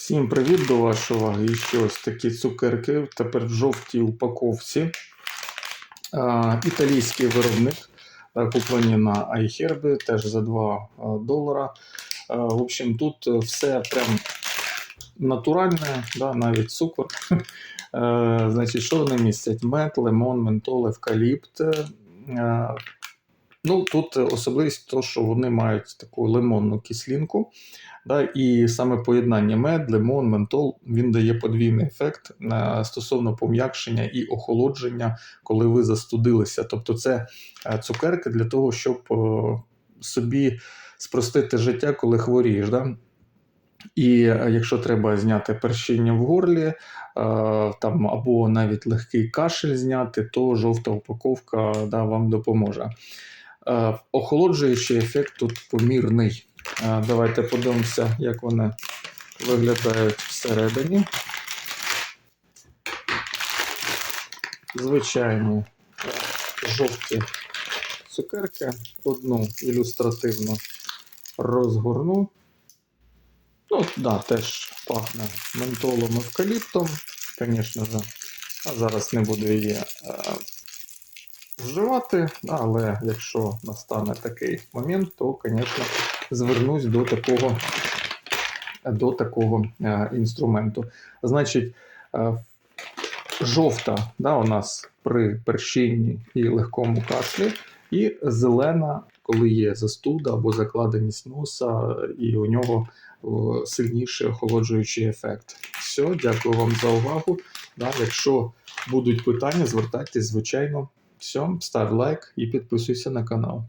Всім привіт до вашої уваги. І ще ось такі цукерки. Тепер в жовтій упаковці. А, італійський виробник. Куплені на iHerb теж за 2 а, долара. А, в общем, тут е, все прям натуральне, да, навіть цукор. Е, Значить, що вони містять? Мед, лимон, ментол, евкаліпт. Е, Ну, тут особливість то, що вони мають таку лимонну кислинку. Да, і саме поєднання мед, лимон, ментол він дає подвійний ефект стосовно пом'якшення і охолодження, коли ви застудилися. Тобто, це е, цукерки для того, щоб е, собі спростити життя, коли хворієш. Да? І е, якщо треба зняти першіння в горлі, там або навіть легкий кашель зняти, то жовта упаковка да, вам допоможе. Охолоджуючий ефект тут помірний. Давайте подивимося, як вони виглядають всередині. Звичайні жовті цукерки. Одну ілюстративно розгорну. Ну, да, теж пахне ментолом евкаліптом, звісно ж. Зараз не буду її е, вживати, але якщо настане такий момент, то, звісно, звернусь до такого, до такого е, інструменту. Значить, е, жовта да, у нас при першінні і легкому кашлі, і зелена, коли є застуда або закладеність носа, і у нього сильніший охолоджуючий ефект. Все, дякую вам за увагу. Да, якщо будуть питання, звертайтесь, звичайно. Все, став лайк і підписуйся на канал.